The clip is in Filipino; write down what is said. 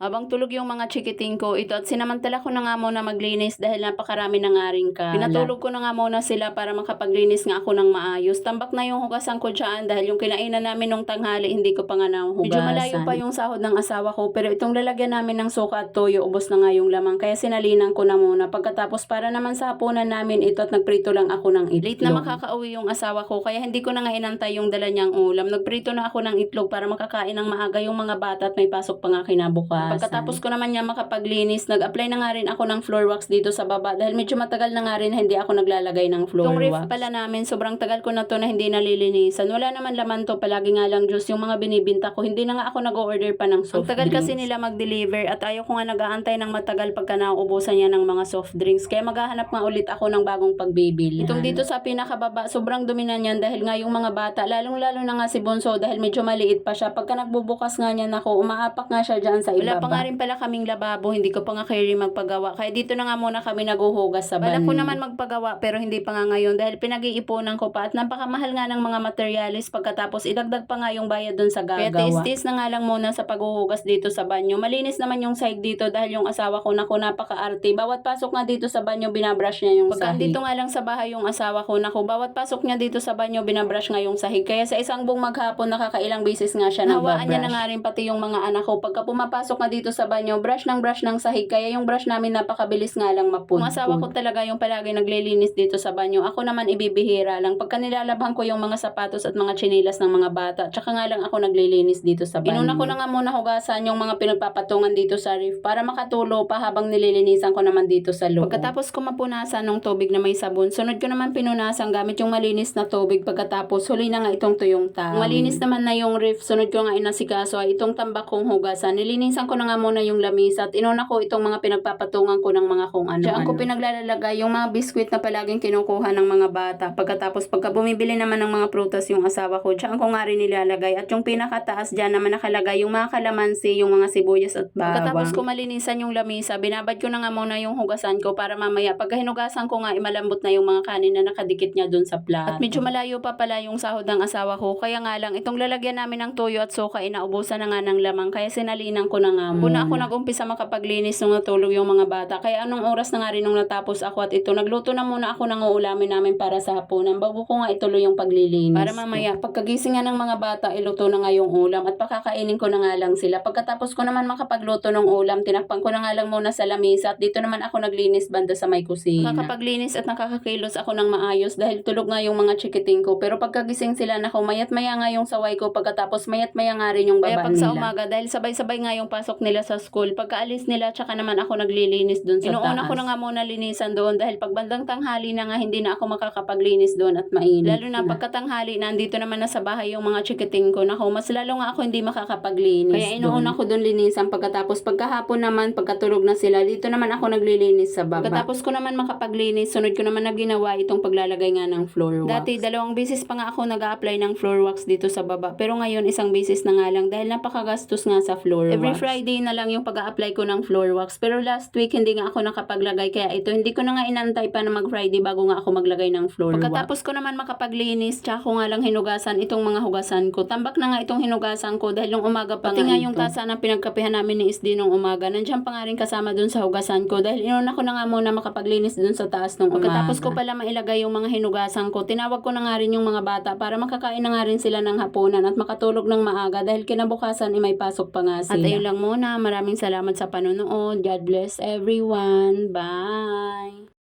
Habang tulog yung mga chikiting ko, ito at sinamantala ko na nga muna maglinis dahil napakarami na nga rin ka. Pinatulog ko na nga muna sila para makapaglinis nga ako ng maayos. Tambak na yung hugasan ko dyan dahil yung kinainan namin nung tanghali hindi ko pa nga nahugasan. Medyo malayo pa yung sahod ng asawa ko pero itong lalagyan namin ng suka at toyo, ubos na nga yung lamang kaya sinalinan ko na muna. Pagkatapos para naman sa hapunan namin ito at nagprito lang ako ng itlog. Late na makakauwi yung asawa ko kaya hindi ko na nga inantay yung dala niyang ulam. Nagprito na ako ng itlog para makakain ng maaga yung mga bata at may pasok pa nga kinabukasan. Pagkatapos ko naman niya makapaglinis, nag-apply na nga rin ako ng floor wax dito sa baba dahil medyo matagal na nga rin hindi ako naglalagay ng floor wax. Yung ref pala namin, sobrang tagal ko na to na hindi nalilinisan. Wala naman laman to, palagi nga lang juice yung mga binibinta ko. Hindi na nga ako nag-order pa ng soft Ang tagal kasi nila mag-deliver at ayaw ko nga nag-aantay ng matagal pagka nauubusan niya ng mga soft drinks. Kaya maghahanap nga ulit ako ng bagong pagbibili. Itong dito sa pinakababa, sobrang dumi na niyan dahil nga yung mga bata, lalong-lalo na nga si Bunso dahil medyo maliit pa siya. Pagka nagbubukas nga niyan ako, umaapak nga siya dyan sa ibaba. Wala pa nga rin pala kaming lababo, hindi ko pa nga carry magpagawa. Kaya dito na nga muna kami naguhugas sa banyo. Wala ko naman magpagawa pero hindi pa nga ngayon dahil pinag-iipunan ko pa at napakamahal nga ng mga materialis pagkatapos idagdag pa nga yung bayad dun sa gagawa. Kaya tis-tis na nga lang muna sa paghuhugas dito sa banyo. Malinis naman yung side dito dahil yung asawa ko naku napaka-arte. Bawat pasok nga dito sa banyo binabrush niya yung Pagka sahig. dito nga lang sa bahay yung asawa ko naku bawat pasok niya dito sa banyo binabrush nga yung sahig. Kaya sa isang buong maghapon nakakailang beses nga siya Hawaan niya na nga rin pati yung mga anak ko. Pagka pumapasok nga dito sa banyo, brush ng brush ng sahig. Kaya yung brush namin napakabilis nga lang mapun. Yung asawa ko talaga yung palagi naglilinis dito sa banyo. Ako naman ibibihira lang. Pagka nilalabhan ko yung mga sapatos at mga chinilas ng mga bata, tsaka nga lang ako naglilinis dito sa banyo. Inuna ko na nga muna hugasan yung mga pinagpapatungan dito sa roof para makatulo pa habang nililinisan ko naman dito sa loob. Pagkatapos ko mapunasan ng tubig na may sabon, sunod ko naman pinunasan gamit yung malinis na tubig. Pagkatapos huli na nga itong tuyong tawel. Malinis naman na yung roof, sunod ko nga inasikaso ay itong tambak kong hugasan. Nilinisan ko na nga muna yung lamisa at inuna ko itong mga pinagpapatungan ko ng mga kung ano. Diyan ko pinaglalagay yung mga biskwit na palaging kinukuha ng mga bata. Pagkatapos pagka bumibili naman ng mga prutas yung asawa ko, diyan ko nga rin nilalagay. At yung pinakataas diyan naman nakalagay yung mga kalamansi, yung mga sibuyas at bawang. Pagkatapos ko malinisan yung lamisa, binabad ko na nga muna yung hugasan ko para mamaya pagka hinugasan ko nga imalambot na yung mga kanin na nakadikit niya dun sa plato. At medyo malayo pa pala yung sahod ng asawa ko. Kaya nga lang, itong lalagyan namin ng toyo at suka, inaubusan na nga ng lamang. Kaya sinalinan ko na nga muna. Una ako nag-umpisa makapaglinis nung natulog yung mga bata. Kaya anong oras na nga rin nung natapos ako at ito, nagluto na muna ako ng uulamin namin para sa hapunan bago ko nga ituloy yung paglilinis. Para mamaya, pagkagising nga ng mga bata, iluto na nga yung ulam at pakakainin ko na nga lang sila. Pagkatapos ko naman makapagluto ng ulam, tinakpan ko na nga lang muna sa lamisa at dito naman ako naglinis banda sa may kusina. Nakakapaglinis at nakakakilos ako ng maayos dahil tulog nga yung mga chikiting ko. Pero pagkagising sila, nako mayat maya nga yung saway ko pagkatapos mayat maya nga rin yung baba Kaya pag nila. sa umaga, dahil sabay-sabay nga yung pasok nila sa school, pagkaalis nila, tsaka naman ako naglilinis doon sa Inuuna taas. ko na nga muna linisan doon dahil pag bandang tanghali na nga, hindi na ako makakapaglinis doon at mainit. Lalo na pagkatanghali, nandito naman na sa bahay yung mga chikiting ko. Nako, mas lalo nga ako hindi makakapaglinis Kaya inuuna ko doon linisan pagkatapos pagkahapon naman, pagkatulog na sila, dito naman ako naglilinis sa baba. Pagkatapos ko naman makapaglinis, sunod ko naman na ginawa itong paglalagay nga ng floor wax. Dati, dalawang beses pa nga ako nag apply ng floor wax dito sa baba. Pero ngayon, isang beses na nga lang dahil napakagastos nga sa floor Every wax. Friday na lang yung pag-a-apply ko ng floor wax. Pero last week, hindi nga ako nakapaglagay. Kaya ito, hindi ko na nga inantay pa na mag-Friday bago nga ako maglagay ng floor Pagkatapos ko naman makapaglinis, tsaka ko nga lang hinugasan itong mga hugasan ko. Tambak na nga itong hinugasan ko dahil nung umaga pa Pati nga yung tasa na pinagkapihan namin ni Isdi nung umaga. Nandiyan pa nga rin kasama dun sa hugasan ko dahil inuna ko na nga muna makapaglinis dun sa taas nung Pagkatapos ko pala mailagay yung mga hinugasan ko, tinawag ko na nga rin yung mga bata para makakain na nga rin sila ng hapunan at makatulog ng maaga dahil kinabukasan ay may pasok pa nga sila. At ayun lang muna, maraming salamat sa panonood. God bless everyone. Bye!